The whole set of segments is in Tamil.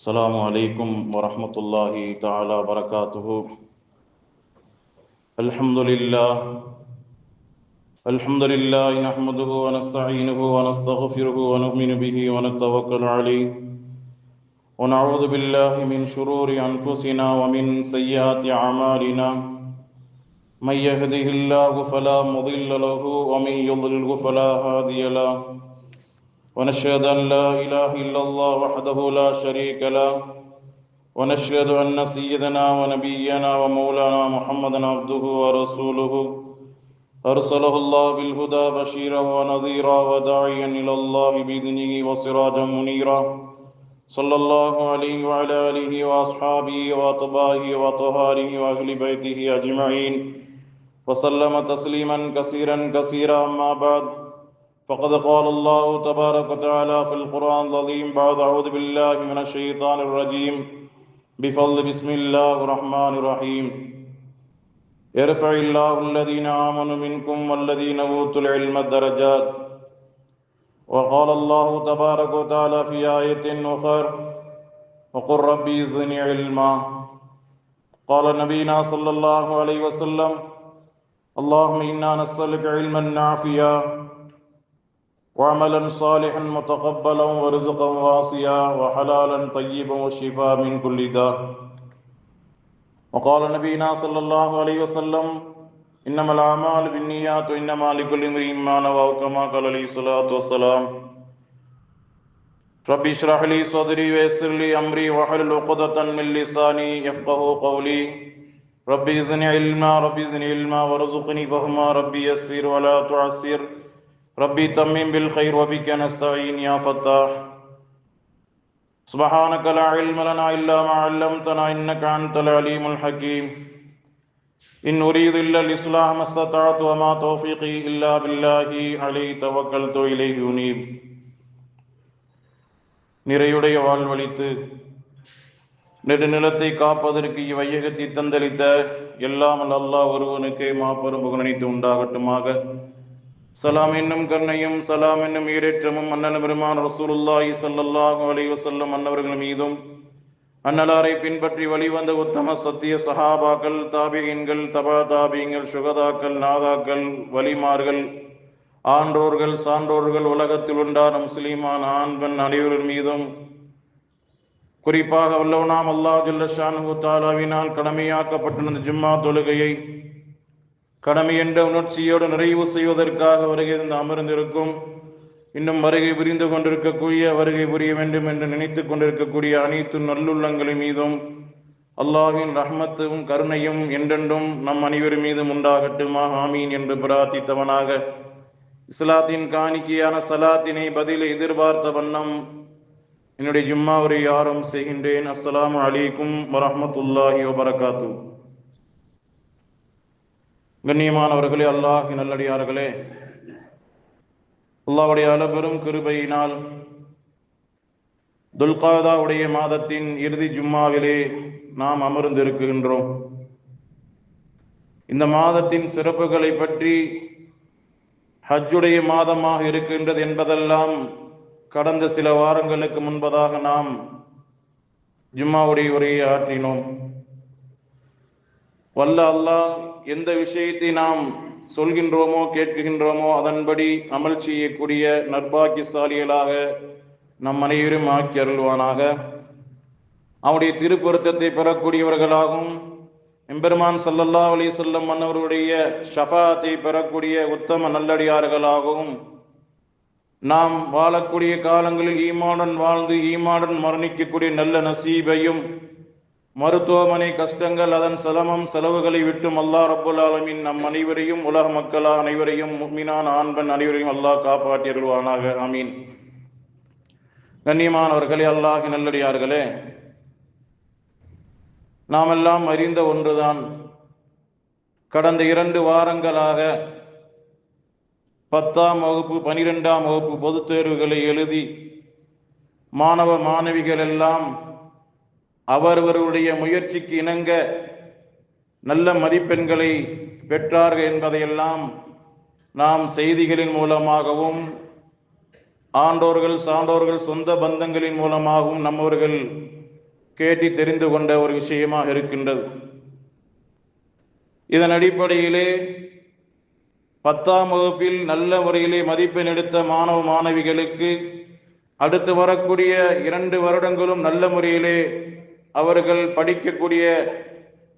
السلام عليكم ورحمة الله تعالى وبركاته. الحمد لله. الحمد لله نحمده ونستعينه ونستغفره ونؤمن به ونتوكل عليه. ونعوذ بالله من شرور أنفسنا ومن سيئات أعمالنا. من يهده الله فلا مضل له ومن يضلله فلا هادي له. ونشهد أن لا إله إلا الله وحده لا شريك له، ونشهد أن سيدنا ونبينا ومولانا محمدا عبده ورسوله. أرسله الله بالهدى بشيرا ونذيرا وداعيا إلى الله بإذنه وسراجا منيرا. صلى الله عليه وعلى آله وأصحابه وأطبائه وطهاره وأهل بيته أجمعين. وسلم تسليما كثيرا كثيرا، أما بعد. فقد قال الله تبارك وتعالى في القرآن العظيم بعد أعوذ بالله من الشيطان الرجيم بفضل بسم الله الرحمن الرحيم يرفع الله الذين آمنوا منكم والذين أوتوا العلم درجات وقال الله تبارك وتعالى في آية أخرى وقل ربي زدني علما قال نبينا صلى الله عليه وسلم اللهم إنا نسألك علما نافعا وعملا صالحا متقبلا ورزقا واسعا وحلالا طيبا وشفاء من كل داء. وقال نبينا صلى الله عليه وسلم، إنما الأعمال بالنيات وإنما لكل امرئ ما نوى. كما قال عليه الصلاة والسلام ربي اشرح لي صدري ويسر لي أمري واحلل عقدة من لساني يفقه قولي. ربي زدني علما ربي زدني علما، وارزقني فهما. ربي يسر ولا تعسر. ربي تمم بالخير وبك نستعين يا فتاح سبحانك لا علم لنا إلا ما علمتنا إنك أنت العليم الحكيم إن أريد إلا الإصلاح ما استطعت وما توفيقي إلا بالله عليه توكلت إليه أنيب நிறையுடைய வாழ்வழித்து நெடுநிலத்தை காப்பதற்கு இவ்வையகத்தை தந்தளித்த எல்லாம் அல்லாஹ் ஒருவனுக்கு மாபெரும் புகழனைத்து உண்டாகட்டுமாக சலாம் என்னும் கருணையும் சலாம் என்னும் ஈரேற்றமும் அண்ணன் பெருமான் ரசூலுல்லாஹி ஸல்லல்லாஹு அலைஹி வஸல்லம் அன்னவர்கள் மீதும் அன்னலாரை பின்பற்றி வழிவந்த உத்தம சத்திய சஹாபாக்கள் தாபியன்கள் தபா தாபியங்கள் சுகதாக்கள் நாதாக்கள் வலிமார்கள் ஆன்றோர்கள் சான்றோர்கள் உலகத்தில் உண்டான முஸ்லீமான ஆண் பெண் அனைவரின் மீதும் குறிப்பாக வல்லவனாம் அல்லாஹ் ஜுல்லஷானு தாலாவினால் கடமையாக்கப்பட்டிருந்த ஜும்மா தொழுகையை கடமை என்ற உணர்ச்சியோடு நிறைவு செய்வதற்காக வருகை இருந்து அமர்ந்திருக்கும் இன்னும் வருகை புரிந்து கொண்டிருக்கக்கூடிய வருகை புரிய வேண்டும் என்று நினைத்து கொண்டிருக்கக்கூடிய அனைத்து நல்லுள்ளங்களின் மீதும் அல்லாஹின் ரஹ்மத்தும் கருணையும் என்றென்றும் நம் அனைவர் மீதும் உண்டாகட்டுமா? ஆமீன் என்று பிரார்த்தித்தவனாக இஸ்லாத்தின் காணிக்கையான சலாத்தினை பதில் எதிர்பார்த்த வண்ணம் என்னுடைய ஜும்மாவரை யாரும் செய்கின்றேன். அஸ்ஸலாமு அலைக்கும் வரமத்துல்லாஹி வபரகாத்தூ கண்ணியமானவர்களே அல்லாஹ் நல்லடியார்களே அல்லாவுடைய அளபெரும் கிருபையினால் துல்காதாவுடைய மாதத்தின் இறுதி ஜும்மாவிலே நாம் அமர்ந்திருக்கின்றோம். இந்த மாதத்தின் சிறப்புகளை பற்றி ஹஜ்ஜுடைய மாதமாக இருக்கின்றது என்பதெல்லாம் கடந்த சில வாரங்களுக்கு முன்பதாக நாம் ஜும்மாவுடைய உரையை ஆற்றினோம். வல்ல அல்லாஹ் எந்த விஷயத்தை நாம் சொல்கின்றோமோ கேட்கின்றோமோ அதன்படி அமல் செய்யக்கூடிய நர்பாக்கியசாலிகளாக நம் அனைவரும் ஆக்கி அருள்வானாக. அவருடைய திருப்பொருத்தத்தை பெறக்கூடியவர்களாகவும் எம்பெருமான் சல்லல்லா அலி சொல்லம் மன்னவருடைய ஷஃபாத்தை பெறக்கூடிய உத்தம நல்லடியார்களாகவும் நாம் வாழக்கூடிய காலங்களில் ஈமாடன் வாழ்ந்து ஈமாடன் மரணிக்கக்கூடிய நல்ல நசீபையும் மருத்துவமனை கஷ்டங்கள் அதன் சிரமம் செலவுகளை விட்டும் அல்லா ரப்புல் ஆலமின் நம் அனைவரையும் உலக மக்களா அனைவரையும் முக்மினான் ஆண்பன் அனைவரையும் அல்லாஹ் காப்பாற்றியருள்வானாக. ஆமீன். கண்ணியமானவர்களே அல்லாஹ் நல்லடியார்களே நாமெல்லாம் அறிந்த ஒன்றுதான். கடந்த இரண்டு வாரங்களாக பத்தாம் வகுப்பு பனிரெண்டாம் வகுப்பு பொதுத் தேர்வுகளை எழுதி மாணவ மாணவிகள் எல்லாம் அவரவருடைய முயற்சிக்கு இணங்க நல்ல மதிப்பெண்களை பெற்றார்கள் என்பதையெல்லாம் நாம் செய்திகளின் மூலமாகவும் ஆண்டோர்கள் சான்றோர்கள் சொந்த பந்தங்களின் மூலமாகவும் நம்மவர்கள் கேட்டி தெரிந்து கொண்ட ஒரு விஷயமாக இருக்கின்றது. இதன் அடிப்படையிலே பத்தாம் வகுப்பில் நல்ல முறையிலே மதிப்பெண் எடுத்த மாணவ மாணவிகளுக்கு அடுத்து வரக்கூடிய இரண்டு வருடங்களும் நல்ல முறையிலே அவர்கள் படிக்கக்கூடிய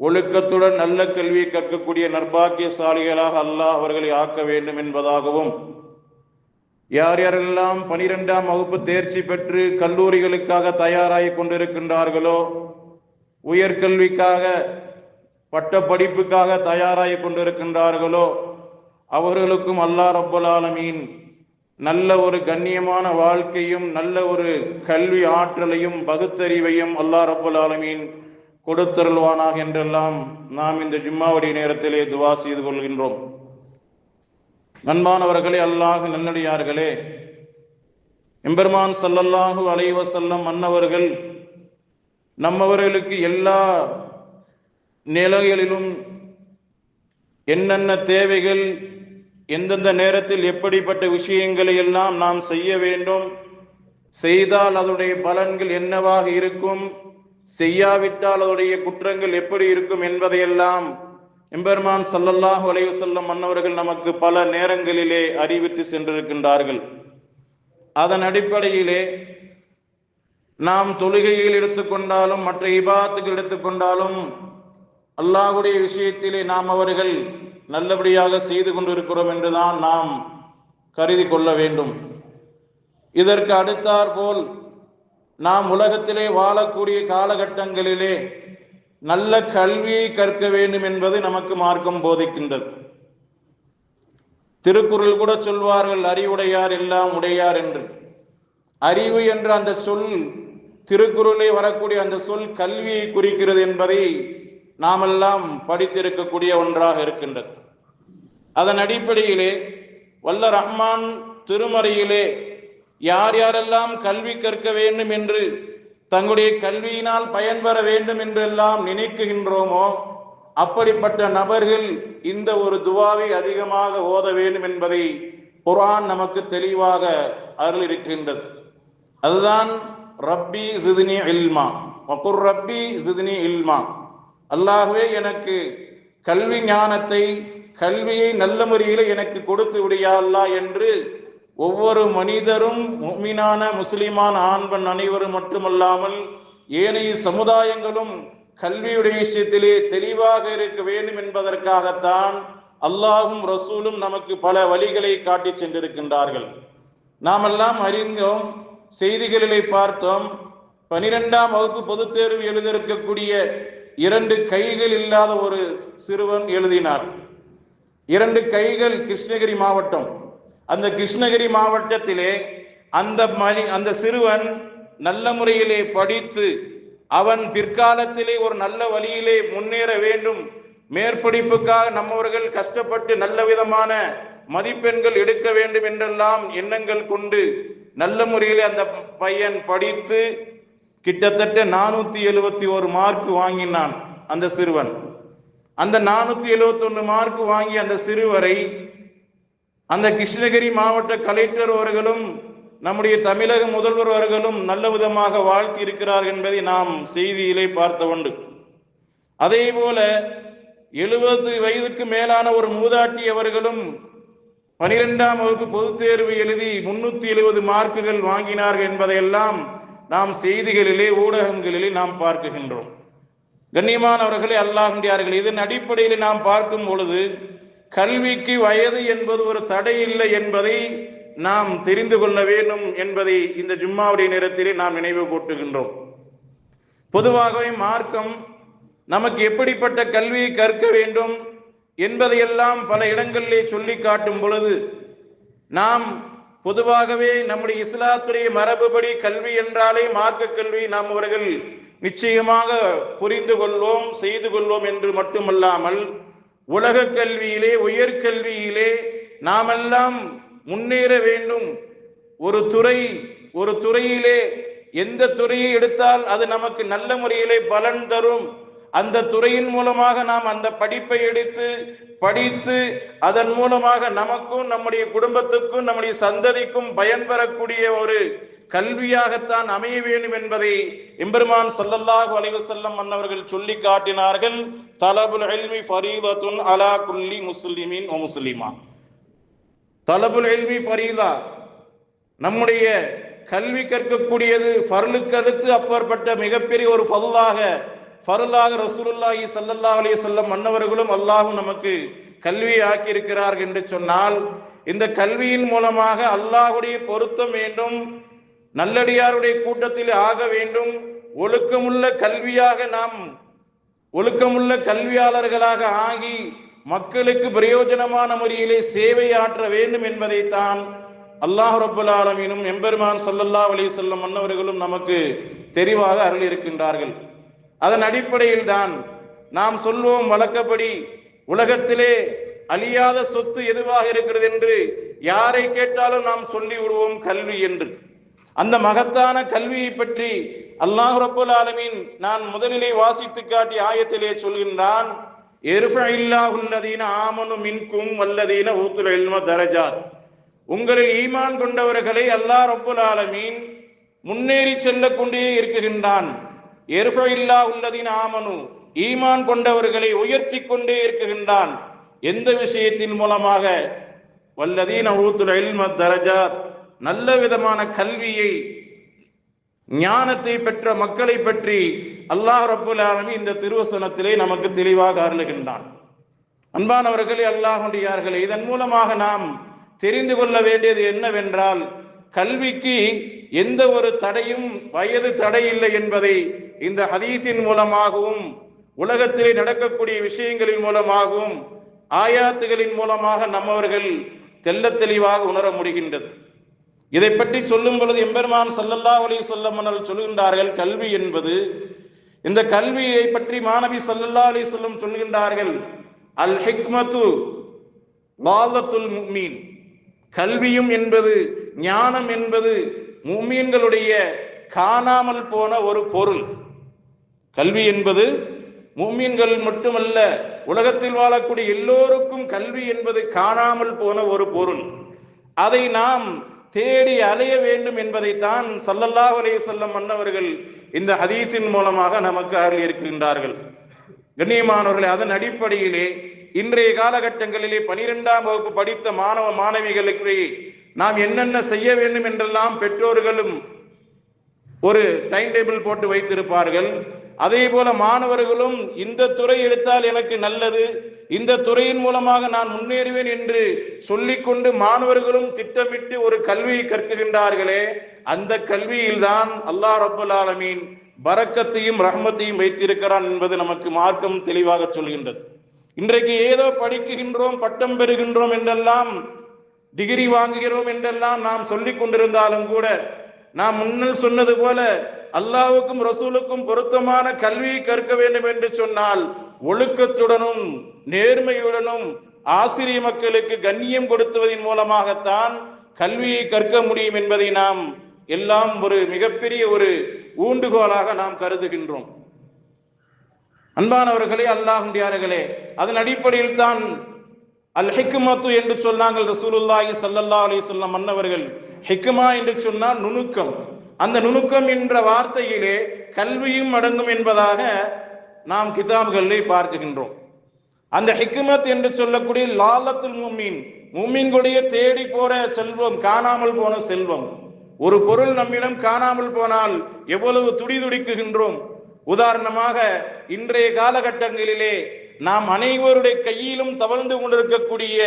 ஒழுக்கத்துடன் நல்ல கல்வி கற்கக்கூடிய நற்பாக்கியசாலிகளாக அல்லாஹ் அவர்களை ஆக்க வேண்டும் என்பதாகவும் யார் யாரெல்லாம் பனிரெண்டாம் வகுப்பு தேர்ச்சி பெற்று கல்லூரிகளுக்காக தயாராகி கொண்டிருக்கின்றார்களோ உயர்கல்விக்காக பட்ட படிப்புக்காக தயாராகி கொண்டிருக்கின்றார்களோ அவர்களுக்கும் அல்லாஹ் ரப்பல் ஆலமீன் நல்ல ஒரு கண்ணியமான வாழ்க்கையும் நல்ல ஒரு கல்வி ஆற்றலையும் பகுத்தறிவையும் அல்லா ரபுல் ஆலமீன் கொடுத்தருள்வானாக என்றெல்லாம் நாம் இந்த ஜும்மாவுடைய நேரத்திலே துவா செய்து கொள்கின்றோம். நண்பானவர்களே அல்லாஹ் நன்னடியார்களே எம்பெருமான் சல்லல்லாஹு அலைவசல்லம் மன்னவர்கள் நம்மவர்களுக்கு எல்லா நிலைகளிலும் என்னென்ன தேவைகள் எந்தெந்த நேரத்தில் எப்படிப்பட்ட விஷயங்களை எல்லாம் நாம் செய்ய வேண்டும் செய்தால் அதனுடைய பலன்கள் என்னவாக இருக்கும் செய்யாவிட்டால் அதனுடைய குற்றங்கள் எப்படி இருக்கும் என்பதையெல்லாம் எம்பெருமான் சல்லல்லாஹு செல்லும் மன்னவர்கள் நமக்கு பல நேரங்களிலே அறிவித்து சென்றிருக்கின்றார்கள். அதன் அடிப்படையிலே நாம் தொழுகையில் எடுத்துக்கொண்டாலும் மற்ற இபாத்துகள் எடுத்துக்கொண்டாலும் அல்லாஹுடைய விஷயத்திலே நாம் அவர்கள் நல்லபடியாக செய்து கொண்டிருக்கிறோம் என்றுதான் நாம் கருதி கொள்ள வேண்டும். இதற்கு அடுத்தாற் போல் நாம் உலகத்திலே வாழக்கூடிய காலகட்டங்களிலே நல்ல கல்வியை கற்க வேண்டும் என்பது நமக்கு மார்க்கம் போதிக்கின்றது. திருக்குறள் கூட சொல்வார்கள் அறிவுடையார் எல்லாம் உடையார் என்று. அறிவு என்ற அந்த சொல் திருக்குறளே வரக்கூடிய அந்த சொல் கல்வியை குறிக்கிறது என்பதை நாமெல்லாம் படித்திருக்கக்கூடிய ஒன்றாக இருக்கின்றது. அதன் அடிப்படையிலே வல்ல ரஹ்மான் திருமறையிலே யார் யாரெல்லாம் கல்வி கற்க வேண்டும் என்று தங்களுடைய கல்வியினால் பயன்பெற வேண்டும் என்றெல்லாம் நினைக்குகின்றோமோ அப்படிப்பட்ட நபர்கள் இந்த ஒரு துவாவை அதிகமாக ஓத வேண்டும் என்பதை குரான் நமக்கு தெளிவாக அருள் இருக்கின்றது அதுதான் ரப்பி சிதினி இல்மா. வகுர் ரப்பி சிதினி இல்மா. அல்லாகவே எனக்கு கல்வி ஞானத்தை கல்வியை நல்ல முறையில் எனக்கு கொடுத்து விடியா என்று ஒவ்வொரு மனிதரும் மீனான முஸ்லிமான ஆண்பன் அனைவரும் மட்டுமல்லாமல் ஏனைய சமுதாயங்களும் கல்வியுடைய விஷயத்திலே தெளிவாக இருக்க வேண்டும் என்பதற்காகத்தான் அல்லாஹும் ரசூலும் நமக்கு பல வழிகளை காட்டி சென்றிருக்கின்றார்கள். நாமெல்லாம் அறிந்தோம் செய்திகளிலே பார்த்தோம் பனிரெண்டாம் வகுப்பு பொதுத் தேர்வு எழுதியிருக்கக்கூடிய இரண்டு கைகள் இல்லாத ஒரு சிறுவன் எழுதினார். இரண்டு கைகள் கிருஷ்ணகிரி மாவட்டம். அந்த கிருஷ்ணகிரி மாவட்டத்திலே அந்த மணி அந்த சிறுவன் நல்ல முறையிலே படித்து அவன் பிற்காலத்திலே ஒரு நல்ல வழியிலே முன்னேற வேண்டும். மேற்படிப்புக்காக நம்மவர்கள் கஷ்டப்பட்டு நல்ல விதமான மதிப்பெண்கள் எடுக்க வேண்டும் என்றெல்லாம் எண்ணங்கள் கொண்டு நல்ல முறையில் அந்த பையன் படித்து கிட்டத்தட்ட நானூத்தி எழுபத்தி ஒரு மார்க் வாங்கினான் அந்த சிறுவன். அந்த நானூத்தி எழுபத்தி ஒன்று மார்க் வாங்கி அந்த சிறுவரை அந்த கிருஷ்ணகிரி மாவட்ட கலெக்டர் அவர்களும் நம்முடைய தமிழக முதல்வர் அவர்களும் நல்ல விதமாக வாழ்த்தி இருக்கிறார் என்பதை நாம் செய்தியிலே பார்த்த உண்டு. அதே போல எழுபது வயதுக்கு மேலான ஒரு மூதாட்டி அவர்களும் பனிரெண்டாம் வகுப்பு பொதுத் தேர்வு எழுதி முன்னூத்தி எழுபது மார்க்குகள் வாங்கினார்கள் என்பதையெல்லாம் நாம் செய்திகளிலே ஊடகங்களிலே நாம் பார்க்குகின்றோம். கண்ணியமானவர்களே அல்லாஹின்றார்கள் இதன் அடிப்படையில் நாம் பார்க்கும் பொழுது கல்விக்கு வயது என்பது ஒரு தடை இல்லை என்பதை நாம் தெரிந்து கொள்ள வேண்டும் என்பதை இந்த ஜும்மாவுடைய நேரத்திலே நாம் நினைவு கூட்டுகின்றோம். பொதுவாகவே மார்க்கம் நமக்கு எப்படிப்பட்ட கல்வியை கற்க வேண்டும் என்பதையெல்லாம் பல இடங்களிலே சொல்லி காட்டும் பொழுது நாம் பொதுவாகவே நம்முடைய இஸ்லாத்துடைய மரபுபடி கல்வி என்றாலே மார்க்க கல்வி. நாம் அவர்கள் நிச்சயமாக புரிந்து கொள்வோம் செய்து கொள்வோம் என்று மட்டுமல்லாமல் உலக கல்வியிலே உயர்கல்வியிலே நாமெல்லாம் முன்னேற வேண்டும். ஒரு துறை ஒரு துறையிலே எந்த துறையை எடுத்தால் அது நமக்கு நல்ல முறையிலே பலன் தரும். அந்த துறையின் மூலமாக நாம் அந்த படிப்பை எடுத்து படித்து அதன் மூலமாக நமக்கும் நம்முடைய குடும்பத்துக்கும் நம்முடைய சந்ததிக்கும் பயன்பெறக்கூடிய ஒரு கல்வியாகத்தான் அமைய வேண்டும் என்பதை எம்பெருமான் சல்லல்லாஹு அலைஹி வஸல்லம் மன்னவர்கள் சொல்லி காட்டினார்கள். தலபுல் இல்மி ஃபரீதத்துன் அலா குல்லி முஸ்லிமின் ஒ முஸ்லிமா. தலபுல் இல்மி ஃபரீதா நம்முடைய கல்வி கற்கக்கூடியது ஃபர்லுக்கு அடுத்து அப்பாற்பட்ட மிகப்பெரிய ஒரு ஃபதுலாக ஃபருளாக ரசூலுல்லாஹி ஸல்லல்லாஹு அலைஹி வஸல்லம் மன்னவர்களும் அல்லாஹும் நமக்கு கல்வியை ஆக்கி இருக்கிறார்கள் என்று சொன்னால் இந்த கல்வியின் மூலமாக அல்லாஹுடைய பொருத்தம் வேண்டும். நல்லடியாருடைய கூட்டத்தில் ஆக வேண்டும். ஒழுக்கமுள்ள கல்வியாக நாம் ஒழுக்கமுள்ள கல்வியாளர்களாக ஆகி மக்களுக்கு பிரயோஜனமான முறையிலே சேவை ஆற்ற வேண்டும் என்பதைத்தான் அல்லாஹ் ரபுல் ஆலமீனும் எம்பெருமான் சல்லல்லா அலி சொல்லம் மன்னவர்களும் நமக்கு தெரிவாக அருள் இருக்கின்றார்கள் அதன் அடிப்படையில் தான் நாம் சொல்வோம் வழக்கப்படி உலகத்திலே அழியாத சொத்து எதுவாக இருக்கிறது என்று யாரை கேட்டாலும் நாம் சொல்லி விடுவோம் கல்வி என்று. அந்த மகத்தான கல்வியை பற்றி அல்லாஹ் ரபுல் ஆலமீன் நான் முதலிலே வாசித்து காட்டி ஆயத்திலே சொல்கின்றான் ஆமனு மின்கும் வல்லதீன ஊத்துல் இல்ம தரஜாத். உங்களில் ஈமான் கொண்டவர்களை அல்லாஹ் ரபுல் ஆலமீன் முன்னேறி செல்லக் கொண்டே இருக்குகின்றான். உள்ளதின் ஆமனு ஈமான் கொண்டவர்களை உயர்த்தி கொண்டே இருக்குகின்றான். எந்த விஷயத்தின் மூலமாக? வல்லதீன ஊத்துல இல்ம தரஜாத். நல்ல விதமான கல்வியை ஞானத்தை பெற்ற மக்களை பற்றி அல்லாஹ் ரபுல் ஆலமி இந்த திருவசனத்திலே நமக்கு தெளிவாக அருளுகின்றான். அன்பானவர்களே அல்லாஹுடையார்களே இதன் மூலமாக நாம் தெரிந்து கொள்ள வேண்டியது என்னவென்றால் கல்விக்கு எந்த ஒரு தடையும் வயது தடை இல்லை என்பதை இந்த ஹதீஸின் மூலமாகவும் உலகத்திலே நடக்கக்கூடிய விஷயங்களின் மூலமாகவும் ஆயாத்துகளின் மூலமாக நம்மவர்கள் தெல்ல தெளிவாக உணர முடிகின்றது. இதை பற்றி சொல்லும் பொழுது எம்பெருமான் சல்லல்லா அலி சொல்லமன்னல் சொல்கின்றார்கள் கல்வி என்பது இந்த கல்வியை பற்றி மாணவி சல்லல்லா அலி சொல்லும் சொல்கின்றார்கள் அல் ஹிக்மத்து வாதத்துல் முக்மீன் கல்வியும் என்பது ஞானம் என்பது மும்மீன்களுடைய காணாமல் போன ஒரு பொருள். கல்வி என்பது மும்மீன்கள் மட்டுமல்ல உலகத்தில் வாழக்கூடிய எல்லோருக்கும் கல்வி என்பது காணாமல் போன ஒரு பொருள். அதை நாம் தேடி அலைய வேண்டும் என்பதைத்தான் சல்லல்லாஹ் அலைஹி வஸல்லம் மன்னவர்கள் இந்த ஹதீத்தின் மூலமாக நமக்கு அருள் இருக்கின்றார்கள் கண்ணியமானவர்களே அதன் அடிப்படையிலே இன்றைய காலகட்டங்களிலே பனிரெண்டாம் வகுப்பு படித்த மாணவ மாணவிகளுக்கு நாம் என்னென்ன செய்ய வேண்டும் என்றெல்லாம் பெற்றோர்களும் ஒரு டைம் டேபிள் போட்டு வைத்திருப்பார்கள். அதே போல மாணவர்களும் இந்த துறை எடுத்தால் எனக்கு நல்லது இந்த துறையின் மூலமாக நான் முன்னேறுவேன் என்று சொல்லிக்கொண்டு மாணவர்களும் திட்டமிட்டு ஒரு கல்வியை கற்குகின்றார்களே அந்த கல்வியில்தான் அல்லாஹ் ரபுல் ஆலமீன் பறக்கத்தையும் ரஹ்மத்தையும் வைத்திருக்கிறான் என்பது நமக்கு மார்க்கம் தெளிவாக சொல்கின்றது. இன்றைக்கு ஏதோ படிக்குகின்றோம் பட்டம் பெறுகின்றோம் என்றெல்லாம் டிகிரி வாங்குகிறோம் என்றெல்லாம் நாம் சொல்லிக் கொண்டிருந்தாலும் கூட நாம் முன்னில் சொன்னது போல அல்லாவுக்கும் ரசூலுக்கும் பொருத்தமான கல்வியை கற்க வேண்டும் என்று சொன்னால் ஒழுக்கத்துடனும் நேர்மையுடனும் ஆசிரிய மக்களுக்கு கண்ணியம் கொடுத்துவதன் மூலமாகத்தான் கல்வியை கற்க முடியும் என்பதை நாம் எல்லாம் ஒரு மிகப்பெரிய ஒரு ஊண்டுகோலாக நாம் கருதுகின்றோம். அன்பானவர்களே அல்லாஹுண்டியார்களே அதன் அடிப்படையில் தான் அல் ஹிக்மத்து என்று சொன்னாங்கள் ரசூலுல்லாஹி சல்லல்லா அலி சொல்லம் மன்னவர்கள். ஹிக்மா என்று சொன்னால் நுணுக்கம். அந்த நுணுக்கம் என்ற வார்த்தையிலே கல்வியும் அடங்கும் என்பதாக நாம் கிதாப்களை பார்க்கின்றோம். அந்த ஹிக்குமத் என்று சொல்லக்கூடிய லாலத்துல் முமீன் முமீன்களுடைய தேடி போற செல்வம் காணாமல் போன செல்வம். ஒரு பொருள் நம்மிடம் காணாமல் போனால் எவ்வளவு துடிதுடிக்குகின்றோம் உதாரணமாக இன்றைய காலகட்டங்களிலே நாம் அனைவருடைய கையிலும் தவழ்ந்து கொண்டிருக்கக்கூடிய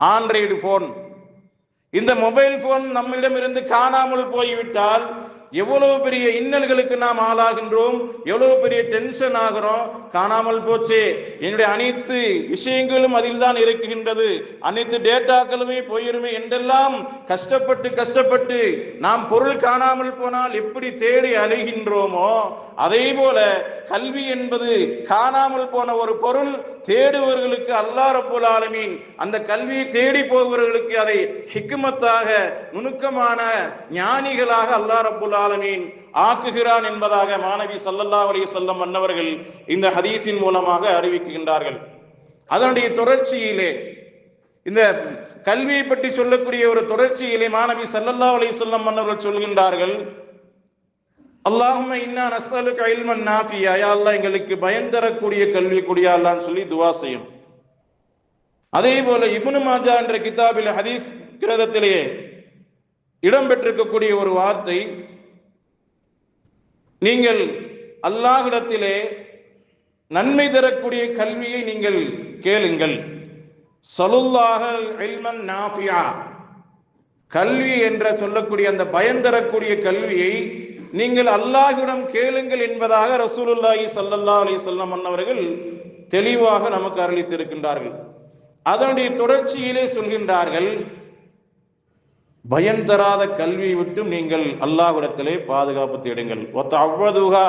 ஆண்ட்ராய்டு போன் இந்த மொபைல் போன் நம்மிடம் இருந்து காணாமல் போய்விட்டால் எவ்வளவு பெரிய இன்னல்களுக்கு நாம் ஆளாகின்றோம் எவ்வளவு பெரிய டென்ஷன் ஆகிறோம் காணாமல் போச்சே. என்னுடைய அனைத்து விஷயங்களும் அதில் தான் இருக்கின்றது அனைத்து டேட்டாக்களுமே போயிருமே என்றெல்லாம் கஷ்டப்பட்டு கஷ்டப்பட்டு நாம் பொருள் காணாமல் போனால் எப்படி தேடி அலைகின்றோமோ அதே போல கல்வி என்பது காணாமல் போன ஒரு பொருள் தேடுவர்களுக்கு அல்லாஹ் ஆலமீன் அந்த கல்வியை தேடி போகிறவர்களுக்கு அதை ஹிக்குமத்தாக நுணுக்கமான ஞானிகளாக அல்லாரப்புல் ஆலமீன் ஆக்குகிறான் என்பதாக மாணவி சல்லல்லா அலி சொல்லம் மன்னவர்கள் இந்த ஹதீஸின் மூலமாக அறிவிக்கின்றார்கள். அதனுடைய தொடர்ச்சியிலே இந்த கல்வியை பற்றி சொல்லக்கூடிய ஒரு தொடர்ச்சியிலே மாணவி சல்லல்லா அலி சொல்லம் மன்னர்கள் சொல்கின்றார்கள் அல்லாஹும இன்னா நஸ்அலுக இல்மன் நாஃபியா. யா அல்லாஹ் எங்களுக்கு பயன் தரக்கூடிய கல்வி குடியா அல்லான்னு சொல்லி துவா செய்யும். அதே போல இபுனு மாஜா என்ற கிதாபில் ஹதீஸ் கிரதத்திலேயே இடம்பெற்றிருக்கக்கூடிய ஒரு வார்த்தை நீங்கள் அல்லாஹிடத்திலே நன்மை தரக்கூடிய கல்வியை நீங்கள் கேளுங்கள். சலுல்லாஹல் இல்மன் நாஃபியா. கல்வி என்ற சொல்லக்கூடிய அந்த பயன் தரக்கூடிய கல்வியை நீங்கள் அல்லாஹிடம் கேளுங்கள் என்பதாக ரசூலுல்லாஹி சல்லல்லா அலி சொல்லம் அவர்கள் தெளிவாக நமக்கு அருளித்திருக்கின்றார்கள். அதனுடைய தொடர்ச்சியிலே சொல்கின்றார்கள் பயன் தராத கல்வியை விட்டும் நீங்கள் அல்லாஹ்விடத்திலே பாதுகாப்பு தேடுங்கள். ஒத்த அவ்வதுகா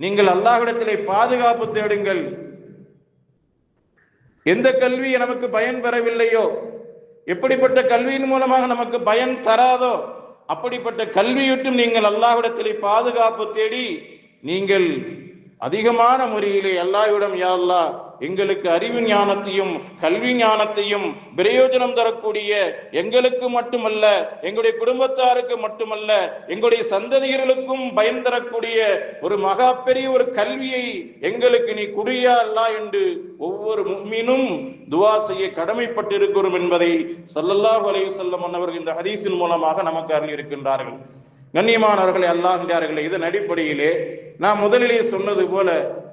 நீங்கள் அல்லாஹ்விடத்திலே பாதுகாப்பு தேடுங்கள். எந்த கல்வி நமக்கு பயன் பெறவில்லையோ எப்படிப்பட்ட கல்வியின் மூலமாக நமக்கு பயன் தராதோ அப்படிப்பட்ட கல்வியிட்டும் நீங்கள் அல்லாஹ்விடத்திலே பாதுகாப்பு தேடி நீங்கள் அதிகமான முறையிலே அல்லாவிடம் யா அல்லாஹ் எங்களுக்கு அறிவு ஞானத்தையும் கல்வி ஞானத்தையும் பிரயோஜனம் தரக்கூடிய எங்களுக்கு மட்டுமல்ல எங்களுடைய குடும்பத்தாருக்கு மட்டுமல்ல எங்களுடைய சந்ததியர்களுக்கும் பயன் தரக்கூடிய ஒரு மகா பெரிய ஒரு கல்வியை எங்களுக்கு நீ குடியா அல்லா என்று ஒவ்வொரு மீனும் துவா செய்ய கடமைப்பட்டிருக்கிறோம் என்பதை சல்லல்லாஹு வலையு செல்லம் அன்னவர்கள் இந்த ஹதீஸின் மூலமாக நமக்கு அருள் கண்ணியமானவர்களை அல்லாஹ்கிறார்களே இதன் அடிப்படையிலே நான் முதலிலே சொன்னது போல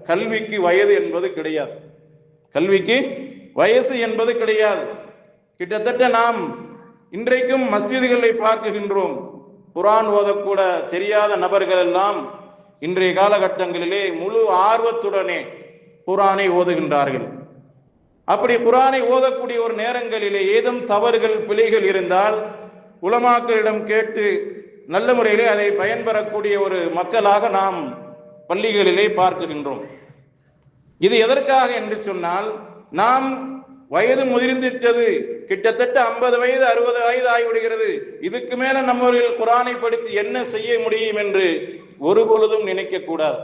கல்விக்கு வயது என்பது கிடையாது. கல்விக்கு வயசு என்பது கிடையாது. கிட்டத்தட்ட நாம் இன்றைக்கும் மஸ்ஜிதுகளை பார்க்குகின்றோம். குரான் ஓதக்கூட தெரியாத நபர்கள் எல்லாம் இன்றைய காலகட்டங்களிலே முழு ஆர்வத்துடனே குரானை ஓதுகின்றார்கள். அப்படி குரானை ஓதக்கூடிய ஒரு நேரங்களிலே ஏதும் தவறுகள் பிழைகள் இருந்தால் உலமாக்களிடம் கேட்டு நல்ல முறையிலே அதை பயன்பெறக்கூடிய ஒரு மக்களாக நாம் பள்ளிகளிலே பார்க்கின்றோம். இது எதற்காக என்று சொன்னால் நாம் வயது முதிர்ந்திட்டது கிட்டத்தட்ட ஐம்பது வயது அறுபது வயது ஆகிவிடுகிறது. இதுக்கு மேல நம்மவர்கள் குரானை படித்து என்ன செய்ய முடியும் என்று ஒரு பொழுதும் நினைக்க கூடாது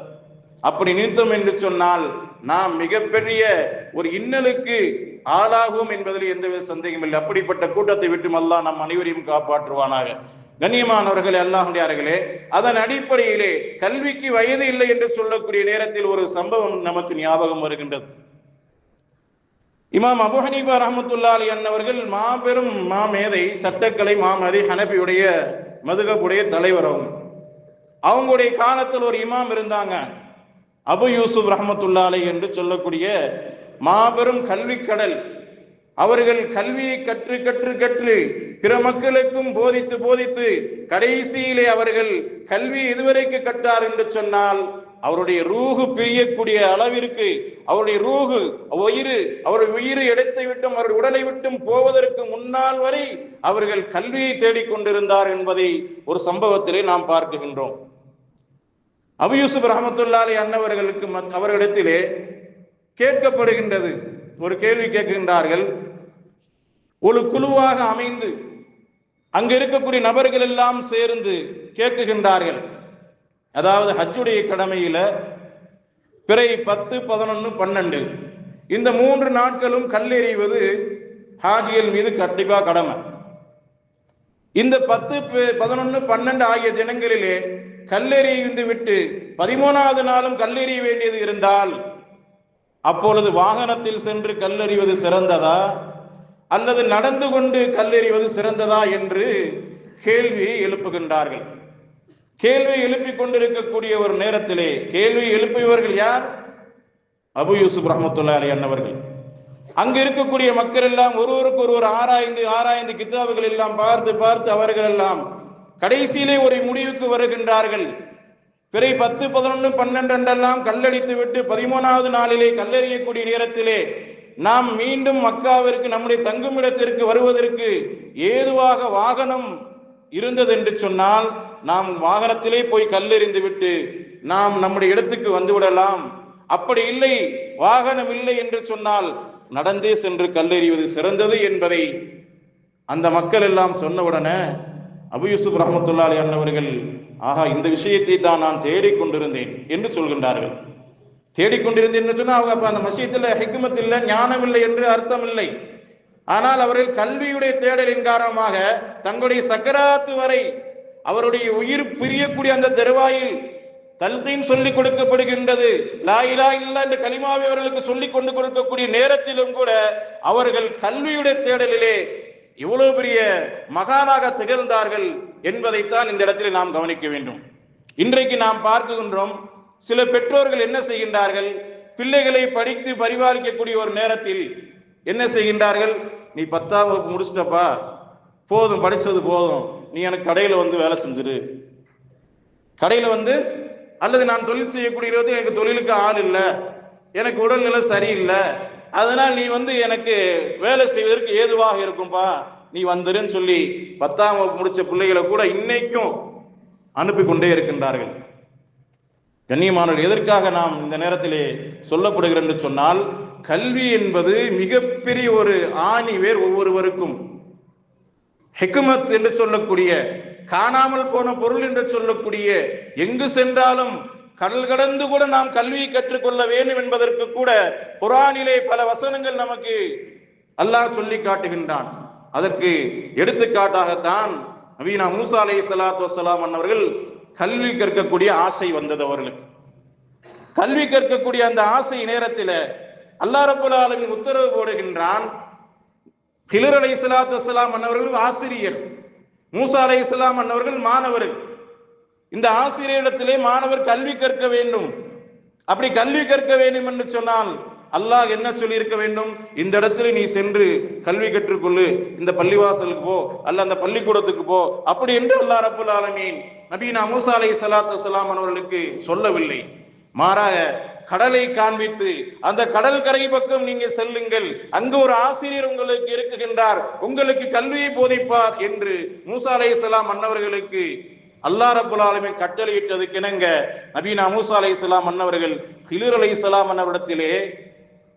அப்படி நினைத்தோம் என்று சொன்னால் நாம் மிகப்பெரிய ஒரு இன்னலுக்கு ஆளாகும் என்பதில் எந்தவித சந்தேகம் இல்லை. அப்படிப்பட்ட கூட்டத்தை விட்டு அல்லாஹ் நம் அனைவரையும் காப்பாற்றுவானாக. கண்ணியமானவர்களே அல்லாஹுடையார்களே அதன் அடிப்படையிலே கல்விக்கு வயது இல்லை என்று சொல்லக்கூடிய நேரத்தில் ஒரு சம்பவம் நமக்கு ஞாபகம் வருகின்றது. இமாம் அபு ஹனீபா ரஹமத்துல்லா அலி அன்னவர்கள் மாபெரும் மாமேதை சட்டக்கலை மாமதி ஹனபியுடைய மதுகப்புடைய தலைவர் அவங்க. அவங்களுடைய காலத்தில் ஒரு இமாம் இருந்தாங்க. அபு யூசுப் ரஹமத்துல்லா அலி என்று சொல்லக்கூடிய மாபெரும் கல்வி கடல். அவர்கள் கல்வியை கற்று கற்று கற்று பிற மக்களுக்கும் போதித்து போதித்து கடைசியிலே அவர்கள் கல்வி எதுவரைக்கு கட்டார் என்று சொன்னால் அவருடைய ரூகு பிரியக்கூடிய அளவிற்கு அவருடைய ரூகு உயிர் அவருடைய உயிர் இடத்தை விட்டும் அவருடைய உடலை விட்டும் போவதற்கு முன்னால் வரை அவர்கள் கல்வியை தேடிக்கொண்டிருந்தார் என்பதை ஒரு சம்பவத்திலே நாம் பார்க்குகின்றோம். அபு யூசுப் ரஹமத்துல்லாலே அன்னவர்களுக்கு அவர்களிடத்திலே கேட்கப்படுகின்றது. ஒரு கேள்வி கேட்கின்றார்கள். ஒரு குழுவாக அமைந்து அங்கு இருக்கக்கூடிய நபர்கள் எல்லாம் சேர்ந்து கேட்குகின்றார்கள். அதாவது ஹஜ்ஜுடைய கடமையில பிறை பத்து பதினொன்று பன்னெண்டு. இந்த மூன்று நாட்களும் கல்லெறிவது ஹாஜிகள் மீது கண்டிப்பா கடமை. இந்த பத்து பதினொன்று பன்னெண்டு ஆகிய தினங்களிலே கல்லெறிந்து விட்டு பதிமூணாவது நாளும் கல்லெறிய வேண்டியது இருந்தால் அப்பொழுது வாகனத்தில் சென்று கல்லறிவது சிறந்ததா? அல்லது நடந்து கொண்டு கல்லெறிவது சிறந்ததா என்று கேள்வி எழுப்புகின்றார்கள். கேள்வி எழுப்பிக் கொண்டிருக்கக்கூடிய ஒரு நேரத்திலே கேள்வி எழுப்பியவர்கள் யார்? அபு யூசுப் ரஹமத்துல்லா அலி அன்னவர்கள். அங்கு இருக்கக்கூடிய மக்கள் எல்லாம் ஒருவருக்கு ஒருவர் ஆராய்ந்து ஆராய்ந்து கித்தாபுகள் எல்லாம் பார்த்து பார்த்து அவர்கள் எல்லாம் கடைசியிலே ஒரு முடிவுக்கு வருகின்றார்கள். பிறை பத்து பதினொன்று பன்னெண்டு எல்லாம் கல்லடித்து விட்டு பதிமூணாவது நாளிலே கல்லெறியக்கூடிய நேரத்திலே நாம் மீண்டும் மக்காவிற்கு நம்முடைய தங்குமிடத்திற்கு வருவதற்கு ஏதுவாக வாகனம் இருந்தது என்று சொன்னால் நாம் வாகனத்திலே போய் கல்லெறிந்து விட்டு நாம் நம்முடைய இடத்துக்கு வந்து விடலாம் அப்படி இல்லை வாகனம் இல்லை என்று சொன்னால் நடந்தே சென்று கல்லெறிவது சிறந்தது என்பதை அந்த மக்கள் எல்லாம் சொன்னவுடனே அபு யூசுப் ரஹமத்துல்லாலி அண்ணவர்கள் ஆகா இந்த விஷயத்தை தான் நான் தேடிக்கொண்டிருந்தேன் என்று சொல்கின்றார்கள். தேடிக்கொண்டிருந்தேன் என்று சொன்னா அவங்க அப்ப அந்த மசியத்தில் ஹிக்குமத் இல்லை ஞானம் இல்லை என்று அர்த்தம் இல்லை. ஆனால் அவர்கள் கல்வியுடைய தேடலின் காரணமாக தங்களுடைய சக்கராத்து வரை அவருடைய உயிர் பிரியக்கூடிய அந்த தருவாயில் தல்கீன் சொல்லிக் கொடுக்கப்படுகின்றது. லா இலா இல்லா என்ற கலிமாவை அவர்களுக்கு சொல்லிக் கொண்டு கொடுக்கக்கூடிய நேரத்திலும் கூட அவர்கள் கல்வியுடைய தேடலிலே இவ்வளவு பெரிய மகானாக திகழ்ந்தார்கள் என்பதைத்தான் இந்த இடத்தில் நாம் கவனிக்க வேண்டும். இன்றைக்கு நாம் பார்க்கின்றோம் சில பெற்றோர்கள் என்ன செய்கின்றார்கள்? பிள்ளைகளை படித்து பரிபாலிக்கக்கூடிய ஒரு நேரத்தில் என்ன செய்கின்றார்கள்? நீ பத்தாம் வகுப்பு முடிச்சிட்டப்பா. போதும் படிச்சது போதும். நீ எனக்கு கடையில் வந்து வேலை செஞ்சிரு. கடையில் வந்து அல்லது நான் தொழில் செய்யக்கூடிய எனக்கு தொழிலுக்கு ஆள் இல்லை. எனக்கு உடல்நிலை சரியில்லை. அதனால் நீ வந்து எனக்கு வேலை செய்வதற்கு ஏதுவாக இருக்கும்பா. நீ வந்துருன்னு சொல்லி பத்தாம் வகுப்பு முடிச்ச பிள்ளைகளை கூட இன்னைக்கும் அனுப்பி கொண்டே இருக்கின்றார்கள். கண்ணியமானவர் எதற்காக நாம் இந்த நேரத்திலே சொல்லப்படுகிறோம் என்று சொன்னால் கல்வி என்பது மிகப்பெரிய ஒரு ஆணி வேர் ஒவ்வொருவருக்கும். ஹெக்குமத் என்று சொல்லக்கூடிய காணாமல் போன பொருள் என்று சொல்லக்கூடிய எங்கு சென்றாலும் கடல் கடந்து கூட நாம் கல்வியை கற்றுக்கொள்ள வேண்டும் என்பதற்கு கூட புறானிலே பல வசனங்கள் நமக்கு அல்லாஹ் சொல்லி காட்டுகின்றான். அதற்கு எடுத்துக்காட்டாகத்தான் நவீனா மூசா அலை சலாத்து வசலாம் அன்னவர்கள் கல்வி கற்கக்கூடிய ஆசை வந்தது அவர்களுக்கு. கல்வி கற்கக்கூடிய அந்த ஆசை நேரத்தில் அல்லாஹ் ரபுல் ஆலமின் உத்தரவு போடுகின்றான். ஹிலர் அலை இஸ்லாத்து இஸ்லாம் அன்னவர்கள் ஆசிரியர். மூசா அலை இஸ்லாம் அன்னவர்கள் மாணவர்கள். இந்த ஆசிரியரிடத்திலே மாணவர் கல்வி கற்க வேண்டும். அப்படி கல்வி கற்க வேண்டும் என்று சொன்னால் அல்லாஹ் என்ன சொல்லி இருக்க வேண்டும்? இந்த இடத்துல நீ சென்று கல்வி கற்றுக்கொள்ளு. இந்த பள்ளிவாசலுக்கு போ. அல்ல அந்த பள்ளிக்கூடத்துக்கு போ. அப்படி என்று அல்லாஹ் ரபுல் ஆலமீன் நபீனா மூசா அலை சலாத்து சலாம் அவர்களுக்கு சொல்லவில்லை. மாறாக கடலை காண்பித்து அந்த கடல் கரை பக்கம் நீங்க செல்லுங்கள். அங்கு ஒரு ஆசிரியர் உங்களுக்கு இருக்குகின்றார். உங்களுக்கு கல்வியை போதிப்பார் என்று மூசா அலை இஸ்லாம் மன்னவர்களுக்கு அல்லா ரபுல் ஆலமின் கட்டளையிட்டது கிணங்க நபீனா மூசா அலை இஸ்லாம் மன்னவர்கள் சிலிர் அலை இஸ்லாம் மன்னவரிடத்திலே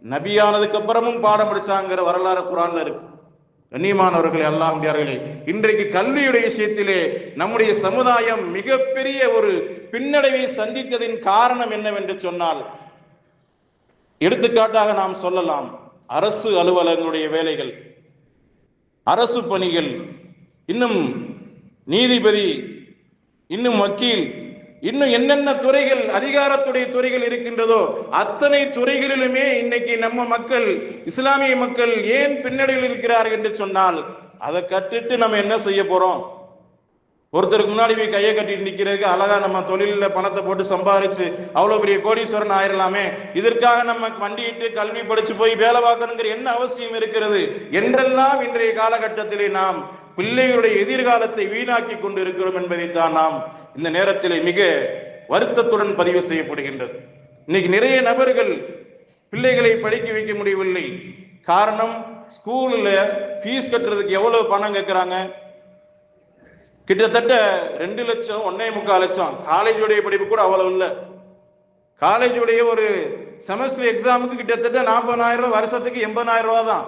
நபியானதுக்கு அப்புறமும் பாடம் படிச்சாங்கிற வரலாறு குரான்ல இருக்கு. கண்ணியமானவர்களே அல்லாஹியார்களே இன்றைக்கு கல்வியுடைய விஷயத்திலே நம்முடைய சமுதாயம் மிகப்பெரிய ஒரு பின்னடைவை சந்தித்ததின் காரணம் என்னவென்று சொன்னால் எடுத்துக்காட்டாக நாம் சொல்லலாம் அரசு அலுவலகங்களுடைய வேலைகள் அரசு பணிகள் இன்னும் நீதிபதி இன்னும் வக்கீல் இன்னும் என்னென்ன துறைகள் அதிகாரத்துடைய துறைகள் இருக்கின்றதோ அத்தனை துறைகளிலுமே இன்னைக்கு நம்ம மக்கள் இஸ்லாமிய மக்கள் ஏன் பின்னடைவில் இருக்கிறார்கள் என்று சொன்னால் அதை கற்றுட்டு நம்ம என்ன செய்ய போறோம்? ஒருத்தருக்கு முன்னாடி போய் கையை கட்டிட்டு நிக்கிறதுக்கு அழகா நம்ம தொழிலில் பணத்தை போட்டு சம்பாரிச்சு அவ்வளவு பெரிய கோடீஸ்வரன் ஆயிரலாமே. இதற்காக நம்ம வண்டியிட்டு கல்வி படிச்சு போய் வேலை பார்க்கணுங்கிற என்ன அவசியம் இருக்கிறது? என்றெல்லாம் இன்றைய காலகட்டத்திலே நாம் பிள்ளைகளுடைய எதிர்காலத்தை வீணாக்கி கொண்டு இருக்கிறோம் என்பதைத்தான் நாம் இந்த நேரத்தில் மிக வருத்தத்துடன் பதிவு செய்யப்படுகின்றது. இன்னைக்கு நிறைய நபர்கள் பிள்ளைகளை படிக்க வைக்க முடியவில்லை. காரணம் ஸ்கூலில் ஃபீஸ் கட்டுறதுக்கு எவ்வளவு பணம் கேட்குறாங்க கிட்டத்தட்ட ரெண்டு லட்சம் ஒன்னே முக்கால் லட்சம். காலேஜுடைய படிப்பு கூட அவ்வளவு இல்லை. காலேஜுடைய ஒரு செமஸ்டர் எக்ஸாமுக்கு கிட்டத்தட்ட நாற்பதாயிரம் ரூபா வருஷத்துக்கு எண்பதாயிரம் ரூபா தான்.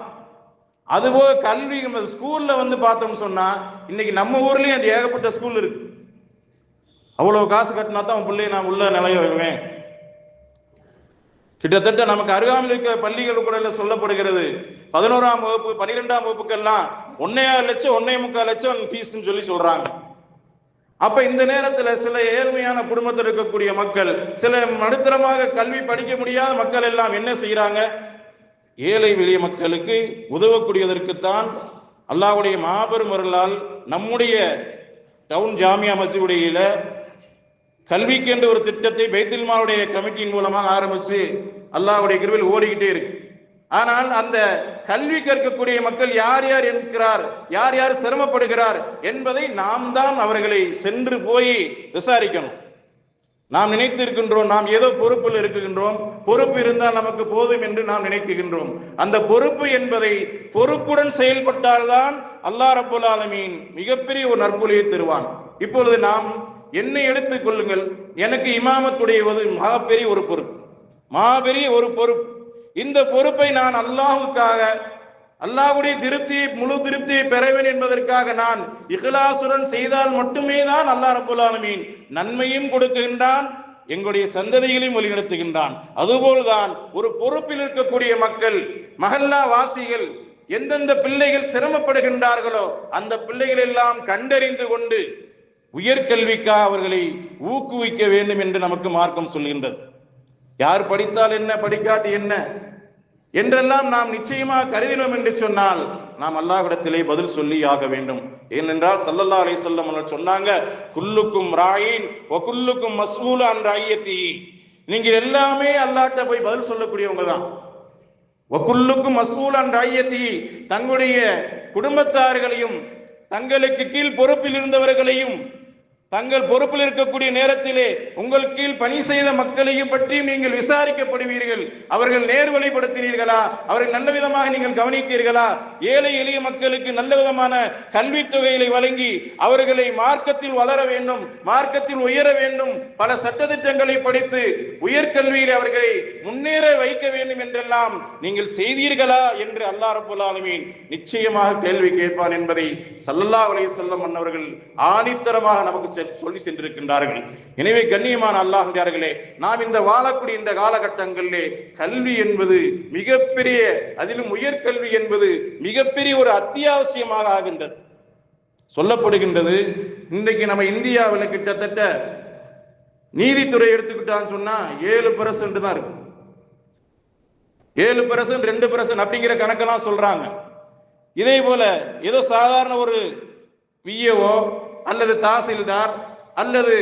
அதுபோக கல்வி ஸ்கூல்ல வந்து பார்த்தோம்னு சொன்னா இன்னைக்கு நம்ம ஊர்லயும் அது ஏகப்பட்ட ஸ்கூல் இருக்கு. அவ்வளவு காசு கட்டினா தான் உன் பிள்ளைய நான் உள்ள நிலைய வைவேன் கிட்டத்தட்ட நமக்கு அருகாமையில் இருக்க பள்ளிகள் கூட சொல்லப்படுகிறது. பதினோராம் வகுப்பு பனிரெண்டாம் வகுப்புக்கெல்லாம் ஒன்னையா லட்சம் ஒன்னே முக்கால் லட்சம் ஃபீஸ்ன்னு சொல்லி சொல்றாங்க. அப்ப இந்த நேரத்துல சில ஏழ்மையான குடும்பத்தில் இருக்கக்கூடிய மக்கள் சில நடுத்தரமாக கல்வி படிக்க முடியாத மக்கள் எல்லாம் என்ன செய்யறாங்க ஏழை வெளிய மக்களுக்கு உதவக்கூடியதற்குத்தான் அல்லாவுடைய மாபெரும் அருளால் நம்முடைய டவுன் ஜாமியா கல்விக்கு என்ற ஒரு திட்டத்தை பைத்தில்மாவுடைய கமிட்டியின் மூலமாக ஆரம்பிச்சு அல்லாவுடைய கிருவில் ஓடிக்கிட்டே இருக்கு. ஆனால் அந்த கல்வி கற்கக்கூடிய மக்கள் யார் யார் என்கிறார் யார் யார் சிரமப்படுகிறார் என்பதை நாம் தான் அவர்களை சென்று போய் விசாரிக்கணும். நாம் நினைத்திருக்கின்றோம் நாம் ஏதோ பொறுப்பில் இருக்கின்றோம் பொறுப்பு இருந்தால் நமக்கு போதும் என்று நாம் நினைத்துகின்றோம் அந்த பொறுப்பு என்பதை பொறுப்புடன் செயல்பட்டால்தான் அல்லாஹ் ரப்புல் ஆலமீன் மிகப்பெரிய ஒரு நற்பொழியை தருவான். இப்பொழுது நாம் என்னை எடுத்துக் கொள்ளுங்கள். எனக்கு இமாமத்துடையவது மகாபெரிய ஒரு பொறுப்பு. மாபெரிய ஒரு பொறுப்பு. இந்த பொறுப்பை நான் அல்லாஹுக்காக அல்லாஹுடைய திருப்தியை முழு திருப்தியை பெறவேன் என்பதற்காக நான் இஹ்லாசுடன் செய்தால் மட்டுமே தான் அல்லாஹ் ரப்பல் நன்மையும் கொடுக்கின்றான் எங்களுடைய சந்ததிகளையும் வழிநடத்துகின்றான். அதுபோல்தான் ஒரு பொறுப்பில் இருக்கக்கூடிய மக்கள் மஹல்லா வாசிகள் எந்தெந்த பிள்ளைகள் சிரமப்படுகின்றார்களோ அந்த பிள்ளைகள் எல்லாம் கண்டறிந்து கொண்டு உயர்கல்விக்காக அவர்களை ஊக்குவிக்க வேண்டும் என்று நமக்கு மார்க்கம் சொல்கின்றது. யார் படித்தால் என்ன படிக்காட்டி என்ன? என்றெல்லாம் நாம் நிச்சயமாக கருதினோம் என்று சொன்னால் நாம் அல்லாஹிடத்திலே பதில் சொல்லி ஆக வேண்டும். ஏனென்றால் சல்லல்லா அலைஹி வஸல்லம் சொன்னாங்க குல்லுக்கும் ராயின் குல்லுக்கும் மஸ்ஊல் அன் ராயத்தி நீங்கள் எல்லாமே அல்லாட்ட போய் பதில் சொல்லக்கூடியவங்க தான். வக்குல்லுக்கும் மசூலன் ராயத்தி தங்களுடைய குடும்பத்தார்களையும் தங்களுக்கு கீழ் பொறுப்பில் இருந்தவர்களையும் தங்கள் பொறுப்பில் இருக்கக்கூடிய நேரத்திலே உங்கள் கீழ் பணி செய்த மக்களையும் பற்றியும் நீங்கள் விசாரிக்கப்படுவீர்கள். அவர்கள் நேர்வழிப்படுத்தினீர்களா அவர்கள் நல்ல விதமாக நீங்கள் கவனித்தீர்களா? ஏழை எளிய மக்களுக்கு நல்ல விதமான கல்வித் தொகைகளை வழங்கி அவர்களை மார்க்கத்தில் வளர வேண்டும் மார்க்கத்தில் உயர வேண்டும். பல சட்டத்திட்டங்களை படித்து உயர்கல்வியில் அவர்களை முன்னேற வைக்க வேண்டும் என்றெல்லாம் நீங்கள் செய்தீர்களா என்று அல்லா ரப்பல் ஆலமீன் நிச்சயமாக கேள்வி கேட்பான் என்பதை சல்லல்லா அலைஹி செல்லம் அன்னவர்கள் ஆணித்தரமாக நமக்கு சொல்லி சென்றிருக்கின்றார்கள். எனவே கண்ணியமான அல்லாஹ்கார்களே நாம் இந்த வாழக்கூடிய இந்த காலகட்டங்களிலே கல்வி என்பது மிகப்பெரிய அதிலும் உயர்கல்வி என்பது மிகப்பெரிய ஒரு அத்தியாவசியமாக ஆகின்றது. சொல்லப்படுகின்றது இன்றைக்கு நம்ம இந்தியாவில் கிட்டத்தட்ட நீதித்துறை எடுத்துக்கிட்டான்னு சொன்னா ஏழு பர்சன்ட் தான் இருக்கு. ஏழு பர்சன்ட் ரெண்டு பர்சன்ட் அப்படிங்கிற கணக்கெல்லாம் சொல்றாங்க. இதே போல ஏதோ சாதாரண ஒரு விஏஓ அல்லது தாசில்தார் அல்லது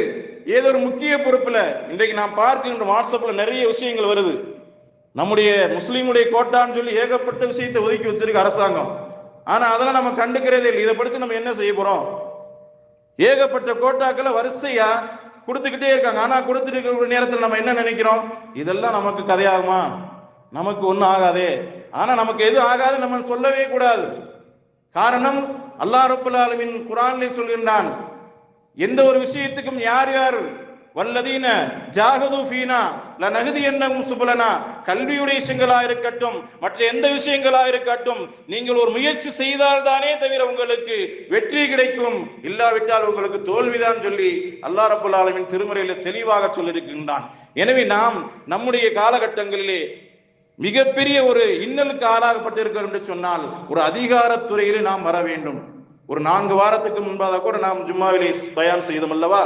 ஏதோ ஒரு முக்கிய பொறுப்புல இன்றைக்கு நாம் பார்க்கின்ற வாட்ஸ்அப்ல நிறைய விஷயங்கள் வருது. நம்முடைய முஸ்லீமுடைய கோட்டான்னு சொல்லி ஏகப்பட்ட விஷயத்தை ஒதுக்கி வச்சிருக்கு அரசாங்கம். ஆனா அதெல்லாம் நம்ம கண்டுக்கிறதே இல்லை. இதை படிச்சு நம்ம என்ன செய்ய போறோம்? ஏகப்பட்ட கோட்டாக்களை வரிசையா கொடுத்துக்கிட்டே இருக்காங்க. ஆனா கொடுத்துட்டு இருக்கிற நேரத்தில் நம்ம என்ன நினைக்கிறோம்? இதெல்லாம் நமக்கு கதையாகுமா? நமக்கு ஒன்றும் ஆகாதே. ஆனா நமக்கு எதுவும் ஆகாது நம்ம சொல்லவே கூடாது. காரணம் அல்லாஹ் ரபுல் ஆலமீன் குர்ஆனிலே சொல்கின்றான் எந்த ஒரு விஷயத்துக்கும் யார் யார் வல்லதீன ஜாகது ஃபீனா நான் நகுதி என்ன சுபலனா கல்வியுடைய விஷயங்களா இருக்கட்டும் மற்ற எந்த விஷயங்களா இருக்கட்டும் நீங்கள் ஒரு முயற்சி செய்தால் தானே தவிர உங்களுக்கு வெற்றி கிடைக்கும். இல்லாவிட்டால் உங்களுக்கு தோல்விதான் சொல்லி அல்லா ரபுல் ஆலமின் திருமுறையில தெளிவாக சொல்லியிருக்கின்றான். எனவே நாம் நம்முடைய காலகட்டங்களிலே மிகப்பெரிய ஒரு இன்னலுக்கு ஆளாகப்பட்டிருக்கிறோம் என்று சொன்னால் ஒரு அதிகாரத்துறையிலே நாம் வர வேண்டும். ஒரு நான்கு வாரத்துக்கு முன்பாக கூட நாம் ஜும்மாவிலே பயணம் செய்தோம் அல்லவா?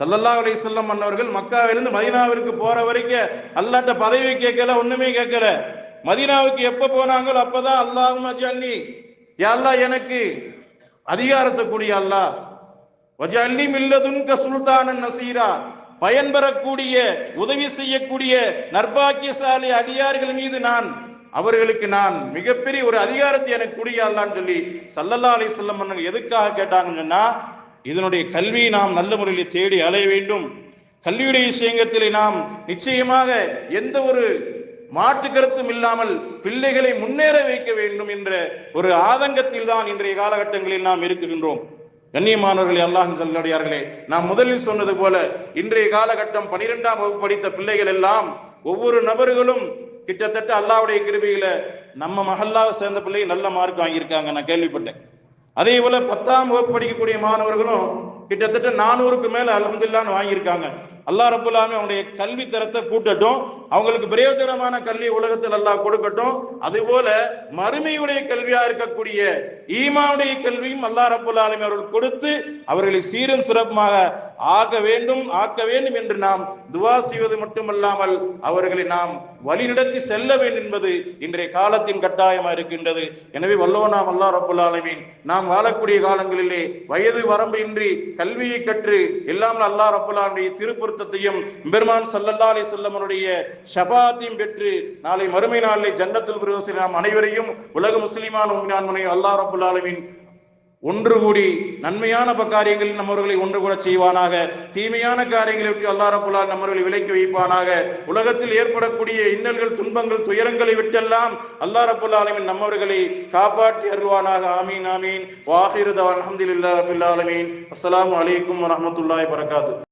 சல்லல்லா அலி வஸல்லம் அன்னவர்கள் மக்காவிலிருந்து மதீனாவிற்கு போற வரைக்கும் அல்லாட்ட பதவி கேட்கல ஒண்ணுமே கேட்கல. மதீனாவுக்கு எப்ப போனாங்களோ அப்பதான் அல்லாஹும் அஜி யா அல்லாஹ் எனக்கு அதிகாரத்தை கூடிய அல்லாஹ்? வஜல்லி மில்லதுன்க சுல்தானன் நசீரா. பயன்பெறக்கூடிய உதவி செய்யக்கூடிய நற்பாக்கியசாலி அதிகாரிகள் மீது நான் அவர்களுக்கு நான் மிகப்பெரிய ஒரு அதிகாரத்தை எனக்கு கூடிய சொல்லி சல்லல்லா அலி வஸல்லம் எதுக்காக கேட்டாங்கன்னு சொன்னா இதனுடைய கல்வியை நாம் நல்ல முறையில் தேடி அலைய வேண்டும். கல்வியுடைய விஷயத்திலே நாம் நிச்சயமாக எந்த ஒரு மாற்று கருத்தும் இல்லாமல் பிள்ளைகளை முன்னேற வைக்க வேண்டும் என்ற ஒரு ஆதங்கத்தில் தான் இன்றைய காலகட்டங்களில் நாம் இருக்குகின்றோம். கண்ணியமானவர்களே அல்லாஹ் சொல்லடியார்களே நான் முதலில் சொன்னது போல இன்றைய காலகட்டம் பனிரெண்டாம் வகுப்பு படித்த பிள்ளைகள் எல்லாம் ஒவ்வொரு நபர்களும் கிட்டத்தட்ட அல்லாவுடைய கிருபியில நம்ம மஹல்லாவை சேர்ந்த பிள்ளை நல்ல மார்க் வாங்கியிருக்காங்க. நான் கேள்விப்பட்டேன். அதே போல பத்தாம் வகுப்பு படிக்கக்கூடிய மாணவர்களும் கிட்டத்தட்ட நானூறுக்கு மேல அலமதுல்லான்னு வாங்கியிருக்காங்க. அல்லா ரப்பல் அவங்களுடைய கல்வி தரத்தை கூட்டட்டும் அவங்களுக்கு பிரயோஜனமான கல்வி உலகத்தில் நல்லா கொடுக்கட்டும். அதுபோல மறுமையுடைய கல்வியா இருக்கக்கூடிய ஈமானுடைய கல்வியும் அல்லா ரப்பல் அவர்கள் கொடுத்து அவர்களை சீரும் சிறப்புமாக ஆக்க வேண்டும் ஆக்க வேண்டும் என்று நாம் துவா செய்வது மட்டுமல்லாமல் அவர்களை நாம் வழிநடத்தி செல்ல வேண்டும் என்பது இன்றைய காலத்தின் கட்டாயமா இருக்கின்றது. எனவே வல்லோ நாம் அல்லா ரப்பல் நாம் வாழக்கூடிய காலங்களிலே வயது வரம்பின்றி கல்வியை கற்று எல்லாம் அல்லாஹ் ரப்பல் திருப்பொருத்தத்தையும் பெருமான் சல்லல்லா அலி சொல்லமனுடைய ஷபாத்தையும் பெற்று நாளை மறுமை நாளில் ஜன்னத்துல் பிரதோசி நாம் அனைவரையும் உலக முஸ்லிமான உண்மையான்மனை அல்லாஹ் ரப்பல் ஆலமீன் ஒன்று கூடி நன்மையான பக்காரியங்களில் காரியங்களில் நம்மவர்களை ஒன்று கூட செய்வானாக. தீமையான காரியங்களை விட்டு அல்லாஹ் ரப்புல்லால் நம்மவர்களை விலக்கி வைப்பானாக. உலகத்தில் ஏற்படக்கூடிய இன்னல்கள் துன்பங்கள் துயரங்களை விட்டெல்லாம் அல்லாஹ் ரப்புல் நம்மவர்களை காப்பாற்றி அருள்வானாக. ஆமீன் ஆமீன். வாஹிருதவான் அல்ஹம்துலில்லாஹி ரப்பில் அஸ்லாம் அஸ்ஸலாமு அலைக்கும் வரஹ்மத்துல்லாஹி வரகாத்து